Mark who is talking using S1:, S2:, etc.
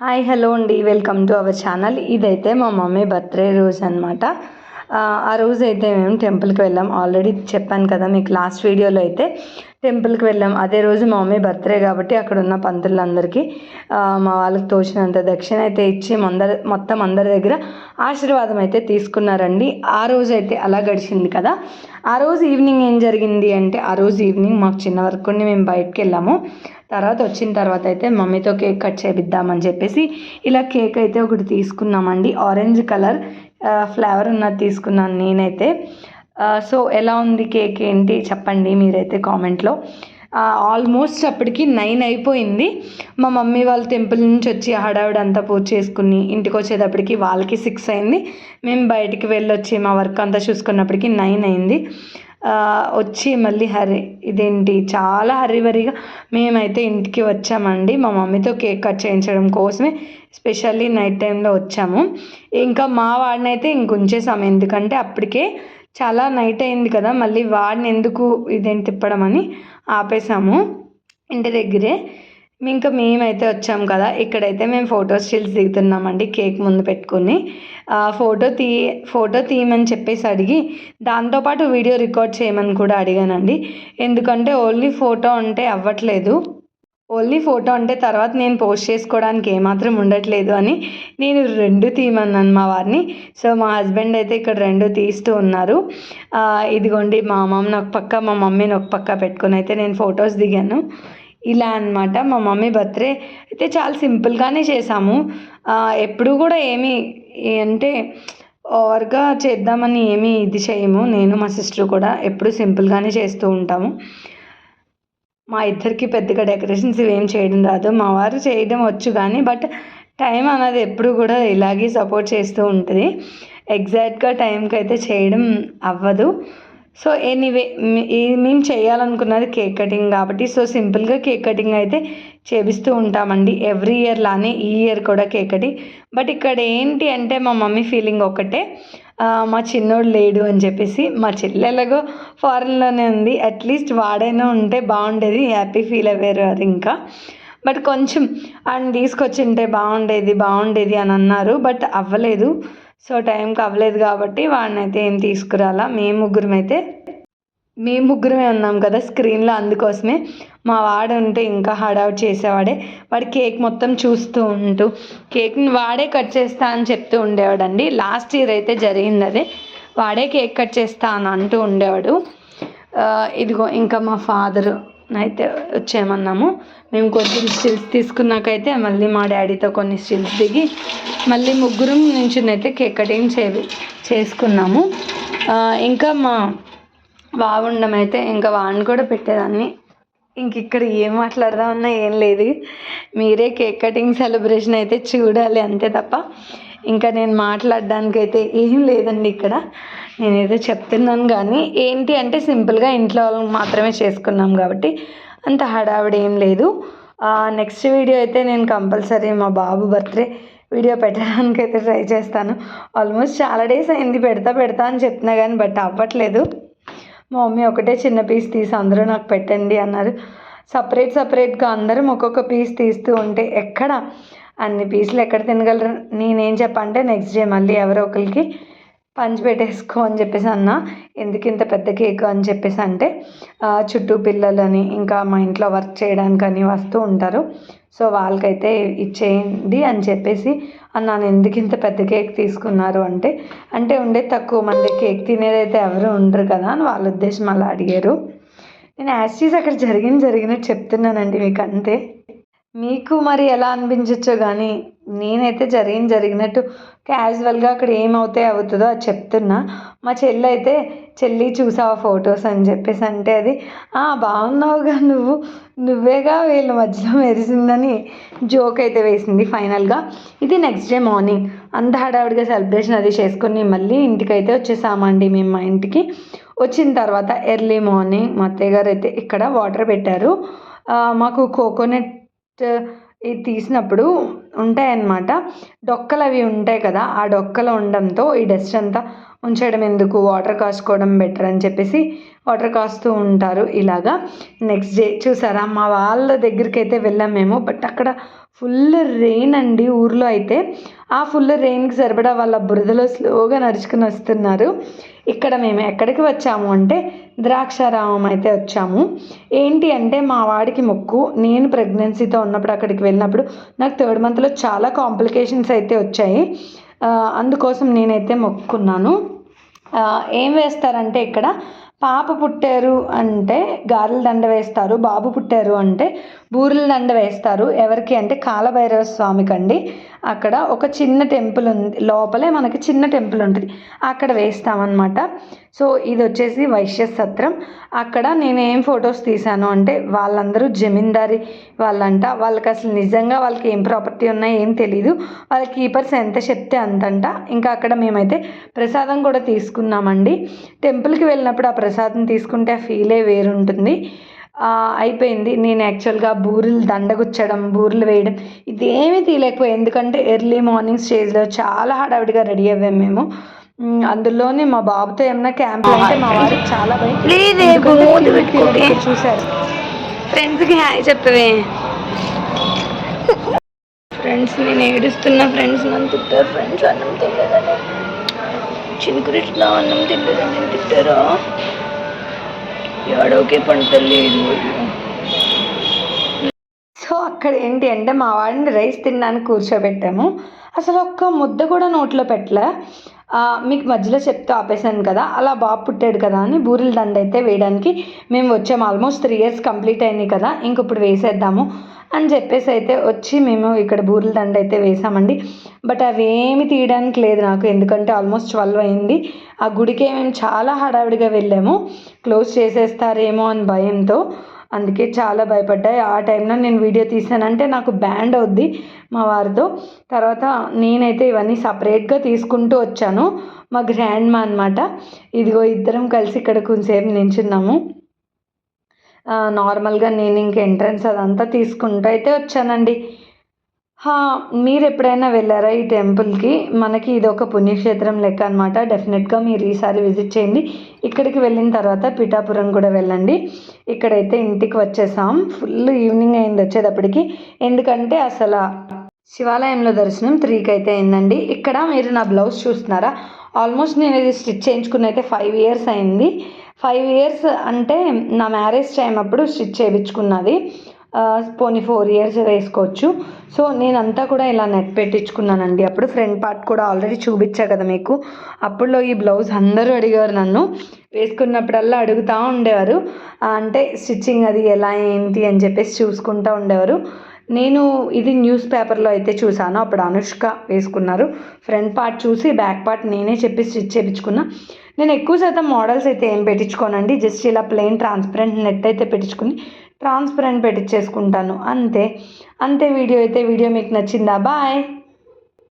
S1: Hi hello అండి. Welcome to our channel. ఇదైతే మా మమ్మీ బర్త్డే రోజు అనమాట ఆ రోజు అయితే మేము టెంపుల్కి వెళ్ళాం. ఆల్రెడీ చెప్పాను కదా మీకు లాస్ట్ వీడియోలో అయితే. టెంపుల్కి వెళ్ళాం. అదే రోజు మా మమ్మీ బర్త్డే కాబట్టి అక్కడ ఉన్న పంతులందరికీ మా వాళ్ళకి తోచినంత దక్షిణ అయితే ఇచ్చి మందర మొత్తం అందరి దగ్గర ఆశీర్వాదం అయితే తీసుకున్నారండి. ఆ రోజు అయితే అలా గడిచింది కదా. ఆ రోజు ఈవినింగ్ ఏం జరిగింది అంటే ఆ రోజు ఈవినింగ్ మాకు చిన్న వర్క్ ఉండి మేము బయటకు వెళ్ళాము. తర్వాత వచ్చిన తర్వాత అయితే మమ్మీతో కేక్ కట్ చేపిద్దామని చెప్పేసి ఇలా కేక్ అయితే ఒకటి తీసుకున్నామండి. ఆరెంజ్ కలర్ ఫ్లేవర్ ఉన్నది తీసుకున్నాను నేనైతే. సో ఎలా ఉంది కేక్ ఏంటి చెప్పండి మీరైతే కామెంట్లో. ఆల్మోస్ట్ అప్పటికి నైన్ అయిపోయింది. మా మమ్మీ వాళ్ళ టెంపుల్ నుంచి వచ్చి హడావిడి అంతా పూజ చేసుకుని ఇంటికి వచ్చేటప్పటికి వాళ్ళకి సిక్స్ అయింది. మేము బయటికి వెళ్ళొచ్చి మా వర్క్ అంతా చూసుకున్నప్పటికి నైన్ అయింది. వచ్చి మళ్ళీ హరి ఇదేంటి? చాలా హరివరిగా మేమైతే ఇంటికి వచ్చామండి. మా మమ్మీతో కేక్ కట్ చేయించడం కోసమే స్పెషల్లీ నైట్ టైంలో వచ్చాము. ఇంకా మా వాడిని అయితే ఇంకొంచేసాము ఎందుకంటే అప్పటికే చాలా నైట్ అయింది కదా మళ్ళీ వాడిని ఎందుకు ఇదేంటి తిప్పడం అని ఆపేసాము. ఇంటి దగ్గరే ఇంకా మేమైతే వచ్చాం కదా ఇక్కడైతే మేము ఫోటో స్టిల్స్ దిగుతున్నామండి కేక్ ముందు పెట్టుకుని. ఫోటో తీ ఫోటో తీయమని చెప్పేసి అడిగి దాంతోపాటు వీడియో రికార్డ్ చేయమని కూడా అడిగానండి. ఎందుకంటే ఓన్లీ ఫోటో అంటే అవ్వట్లేదు. ఓన్లీ ఫోటో అంటే తర్వాత నేను పోస్ట్ చేసుకోవడానికి ఏమాత్రం ఉండట్లేదు అని నేను రెండు తీయమన్నాను మా వారిని. సో మా హస్బెండ్ అయితే ఇక్కడ రెండు తీస్తూ ఉన్నారు. ఇదిగోండి మా మమ్మీని ఒక పక్క మా మమ్మీని ఒక పక్క పెట్టుకొని అయితే నేను ఫొటోస్ దిగాను. ఇలా అన్నమాట. మా మమ్మీ బర్త్డే అయితే చాలా సింపుల్గానే చేసాము ఎప్పుడు కూడా ఏమి అంటే ఓవర్గా చేద్దామని ఏమీ ఇది చేయము. నేను మా సిస్టర్ కూడా ఎప్పుడు సింపుల్గానే చేస్తూ ఉంటాము. మా ఇద్దరికి పెద్దగా డెకరేషన్స్ ఇవేం చేయడం రాదు. మా వారు చేయడం వచ్చు కానీ బట్ టైం అన్నది ఎప్పుడు కూడా ఇలాగే సపోర్ట్ చేస్తూ ఉంటుంది. ఎగ్జాక్ట్గా టైంకి అయితే చేయడం అవ్వదు. సో ఎనీవే మేము చేయాలనుకున్నది కేక్ కటింగ్ కాబట్టి సో సింపుల్గా కేక్ కటింగ్ అయితే చేపిస్తూ ఉంటామండి. ఎవ్రీ ఇయర్ లానే ఈ ఇయర్ కూడా కేక్ కటింగ్. బట్ ఇక్కడ ఏంటి అంటే మా మమ్మీ ఫీలింగ్ ఒకటే. మా చిన్నోడు లేడు అని చెప్పేసి మా చెల్లి ఫారెన్లోనే ఉంది. అట్లీస్ట్ వాడైనా ఉంటే బాగుండేది. హ్యాపీ ఫీల్ అయ్యారు అది ఇంకా. బట్ కొంచెం ఆయన తీసుకొచ్చి ఉంటే బాగుండేది బాగుండేది అని అన్నారు. బట్ అవ్వలేదు. సో టైంకి అవ్వలేదు కాబట్టి వాడిని అయితే ఏం తీసుకురాలా. మేము ముగ్గురం అయితే మేము ముగ్గురమే ఉన్నాం కదా స్క్రీన్లో అందుకోసమే. మా వాడు ఉంటే ఇంకా హడావుట్ చేసేవాడే. వాడు కేక్ మొత్తం చూస్తూ ఉంటూ కేక్ని వాడే కట్ చేస్తా అని చెప్తూ ఉండేవాడండి. లాస్ట్ ఇయర్ అయితే జరిగింది అదే వాడే కేక్ కట్ చేస్తా అని అంటూ ఉండేవాడు. ఇదిగో ఇంకా మా ఫాదరు అయితే వచ్చేయమన్నాము. మేము కొంచెం స్టిల్స్ తీసుకున్నాకైతే మళ్ళీ మా డాడీతో కొన్ని స్టిల్స్ దిగి మళ్ళీ ముగ్గురం నుంచి అయితే కేక్ కటింగ్ చే చేసుకున్నాము. ఇంకా మా వావుండం అయితే ఇంకా వాడిని కూడా పెట్టేదాన్ని. ఇంక ఇక్కడ ఏం మాట్లాడదామన్నా ఏం లేదు. మీరే కేక్ కటింగ్ సెలబ్రేషన్ అయితే చూడాలి అంతే తప్ప. ఇంకా నేను మాట్లాడడానికి అయితే ఏం లేదండి ఇక్కడ. నేనేదో చెప్తున్నాను కానీ ఏంటి అంటే సింపుల్గా ఇంట్లో వాళ్ళకి మాత్రమే చేసుకున్నాం కాబట్టి అంత హడావిడి ఏం లేదు. నెక్స్ట్ వీడియో అయితే నేను కంపల్సరీ మా బాబు బర్త్డే వీడియో పెట్టడానికి అయితే ట్రై చేస్తాను. ఆల్మోస్ట్ చాలా డేస్ అయింది పెడతా పెడతా అని చెప్తున్నా కానీ బట్ అవ్వట్లేదు. మా మమ్మీ ఒకటే చిన్న పీస్ తీసి అందరూ నాకు పెట్టండి అన్నారు. సపరేట్ సపరేట్గా అందరం ఒక్కొక్క పీస్ తీస్తూ ఉంటే ఎక్కడ అన్ని పీసులు ఎక్కడ తినగలరు? నేనేం చెప్పంటే నెక్స్ట్ డే మళ్ళీ ఎవరో ఒకరికి పంచి పెట్టేసుకో అని చెప్పేసి అన్న. ఎందుకు ఇంత పెద్ద కేక్ అని చెప్పేసి అంటే చుట్టూ పిల్లలని ఇంకా మా ఇంట్లో వర్క్ చేయడానికని వస్తూ ఉంటారు. సో వాళ్ళకైతే ఇచ్చేయండి అని చెప్పేసి అన్నాను ఎందుకు ఇంత పెద్ద కేక్ తీసుకున్నారు? అంటే అంటే ఉండే తక్కువ మంది కేక్ తినేదైతే ఎవరు ఉండరు కదా అని వాళ్ళ ఉద్దేశం అలా అడిగారు. నేను యాస్టీస్ అక్కడ జరిగింది జరిగినట్టు చెప్తున్నానండి మీకు అంతే మీకు మరి ఎలా అనిపించచ్చో కానీ నేనైతే జరిగిన జరిగినట్టు క్యాజువల్గా అక్కడ ఏమవుతాయి అవుతుందో అది చెప్తున్నా. మా చెల్లి అయితే చెల్లి చూసావా ఫొటోస్? అని చెప్పేసి అంటే అది బాగున్నావుగా నువ్వు. నువ్వేగా వీళ్ళ మధ్యలో మెరిసిందని జోక్ అయితే వేసింది ఫైనల్గా ఇది నెక్స్ట్ డే మార్నింగ్ అంత హడావిడిగా సెలబ్రేషన్ అది చేసుకుని మళ్ళీ ఇంటికైతే వచ్చేసామండి మేము మా ఇంటికి. వచ్చిన తర్వాత ఎర్లీ మార్నింగ్ మా అత్తయ్య గారు అయితే ఇక్కడ వాటర్ పెట్టారు. మాకు కోకోనట్ ఇది తీసినప్పుడు ఉంటాయన్నమాట. డొక్కలు అవి ఉంటాయి కదా ఆ డొక్కలు ఉండడంతో ఈ డస్ట్ అంతా ఉంచడం ఎందుకు? వాటర్ కాసుకోవడం బెటర్ అని చెప్పేసి వాటర్ కాస్తూ ఉంటారు ఇలాగా. నెక్స్ట్ డే చూసారా? మా వాళ్ళ దగ్గరికి అయితే వెళ్ళాం మేము బట్ అక్కడ ఫుల్ రెయిన్ అండి ఊర్లో అయితే. ఆ ఫుల్ రెయిన్కి సరిపడా వాళ్ళ బురదలో స్లోగా నడుచుకుని వస్తున్నారు. ఇక్కడ మేము ఎక్కడికి వచ్చాము అంటే ద్రాక్షారామం అయితే వచ్చాము. ఏంటి అంటే మా వాడికి మొక్కు. నేను ప్రెగ్నెన్సీతో ఉన్నప్పుడు అక్కడికి వెళ్ళినప్పుడు నాకు థర్డ్ మంత్లో చాలా కాంప్లికేషన్స్ అయితే వచ్చాయి. అందుకోసం నేనైతే మొక్కున్నాను ఏం వేస్తారంటే ఇక్కడ పాప పుట్టారు అంటే గారెల దండ వేస్తారు బాబు పుట్టారు అంటే బూరెల దండ వేస్తారు. ఎవరికి అంటే కాలభైరవ స్వామికి అండి. అక్కడ ఒక చిన్న టెంపుల్ ఉంది. లోపలే మనకి చిన్న టెంపుల్ ఉంటుంది. అక్కడ వేస్తామన్నమాట. సో ఇది వచ్చేసి వైశ్య సత్రం. అక్కడ నేను ఏం ఫొటోస్ తీశాను అంటే వాళ్ళందరూ జమీందారి వాళ్ళంట. వాళ్ళకి అసలు నిజంగా వాళ్ళకి ఏం ప్రాపర్టీ ఉన్నాయో ఏం తెలీదు. వాళ్ళ కీపర్స్ ఎంత చెప్తే అంతంట. ఇంకా అక్కడ మేమైతే ప్రసాదం కూడా తీసుకున్నామండి. టెంపుల్కి వెళ్ళినప్పుడు ఆ ప్రసాదం తీసుకుంటే ఆ ఫీలే వేరుంటుంది. అయిపోయింది. నేను యాక్చువల్గా బూరెలు దండగుచ్చడం బూరెలు వేయడం ఇదేమీ తీయలేకపోయాయి ఎందుకంటే ఎర్లీ మార్నింగ్ స్టేజ్లో చాలా హడావిడిగా రెడీ అయ్యాము మేము. అందులోనే మా బాబుతో ఏమన్నా క్యాంప్ అంటే మా వారికి చాలా భయం. చూసారు ఫ్రెండ్స్కి హాయ్ చెప్పవే. ఫ్రెండ్స్ నేను ఏడుస్తున్న ఫ్రెండ్స్ నన్ను తిట్టారు. ఫ్రెండ్స్ అన్నం తినలేదని. చినుకురిట్లో అన్నం తినలేదని తిట్టారా. ఎవడోకే పంట లేదు. సో అక్కడ ఏంటి అంటే మా వాడిని రైస్ తినడానికి కూర్చోబెట్టాము. అసలు ఒక్క ముద్ద కూడా నోట్లో పెట్టలే. మీకు మధ్యలో చెప్తే ఆపేసాను కదా అలా బాబు పుట్టాడు కదా అని బూరెల దండ అయితే వేయడానికి మేము వచ్చాము. ఆల్మోస్ట్ త్రీ ఇయర్స్ కంప్లీట్ అయినాయి కదా ఇంక ఇప్పుడు వేసేద్దాము. అని చెప్పేసి అయితే వచ్చి మేము ఇక్కడ బూరెల దండ అయితే వేసామండి. బట్ అవి ఏమి తీయడానికి లేదు నాకు ఎందుకంటే ఆల్మోస్ట్ ట్వెల్వ్ అయింది. ఆ గుడికి మేము చాలా హడావిడిగా వెళ్ళాము. క్లోజ్ చేసేస్తారేమో అని భయంతో. అందుకే చాలా భయపడ్డాయి. ఆ టైంలో నేను వీడియో తీసానంటే నాకు బ్యాండ్ అవుద్ది మా వారితో. తర్వాత నేనైతే ఇవన్నీ సపరేట్గా తీసుకుంటూ వచ్చాను. మా గ్రాండ్ మా అనమాట ఇదిగో ఇద్దరం కలిసి ఇక్కడ కొంచెంసేపు నించున్నాము. నార్మల్గా నేను ఇంక ఎంట్రన్స్ అదంతా తీసుకుంటూ అయితే వచ్చానండి. మీరు ఎప్పుడైనా వెళ్ళారా ఈ టెంపుల్కి? మనకి ఇది ఒక పుణ్యక్షేత్రం లెక్క అనమాట డెఫినెట్గా మీరు ఈసారి విజిట్ చేయండి. ఇక్కడికి వెళ్ళిన తర్వాత పిఠాపురం కూడా వెళ్ళండి. ఇక్కడైతే ఇంటికి వచ్చేసాం. ఫుల్ ఈవినింగ్ అయింది వచ్చేటప్పటికి. ఎందుకంటే అసలు శివాలయంలో దర్శనం త్రీకి అయితే అయిందండి. ఇక్కడ మీరు నా బ్లౌజ్ చూస్తున్నారా? ఆల్మోస్ట్ నేను ఇది స్టిచ్ చేయించుకున్న అయితే ఫైవ్ ఇయర్స్ అయింది. ఫైవ్ ఇయర్స్ అంటే నా మ్యారేజ్ టైం అప్పుడు స్టిచ్ చేయించుకున్నది. పోనీ ఫోర్ ఇయర్స్ వేసుకోవచ్చు. సో నేనంతా కూడా ఇలా నెట్ పెట్టించుకున్నానండి. అప్పుడు ఫ్రంట్ పార్ట్ కూడా ఆల్రెడీ చూపించా కదా మీకు. అప్పుడులో ఈ బ్లౌజ్ అందరూ అడిగారు నన్ను. వేసుకున్నప్పుడల్లా అడుగుతూ ఉండేవారు. అంటే స్టిచ్చింగ్ అది ఎలా ఏంటి అని చెప్పేసి చూసుకుంటూ ఉండేవారు. నేను ఇది న్యూస్ పేపర్లో అయితే చూశాను. అప్పుడు అనుష్క వేసుకున్నారు. ఫ్రంట్ పార్ట్ చూసి బ్యాక్ పార్ట్ నేనే చెప్పి స్టిచ్ చేయించుకున్నా. నేను ఎక్కువ శాతం మోడల్స్ అయితే ఏం పెట్టించుకోనండి. జస్ట్ ఇలా ప్లెయిన్ ట్రాన్స్పరెంట్ నెట్ అయితే పెట్టించుకుని ట్రాన్స్పరెంట్ పెట్టించేసుకుంటాను. అంతే. అంతే వీడియో అయితే. వీడియో మీకు నచ్చిందా? బాయ్.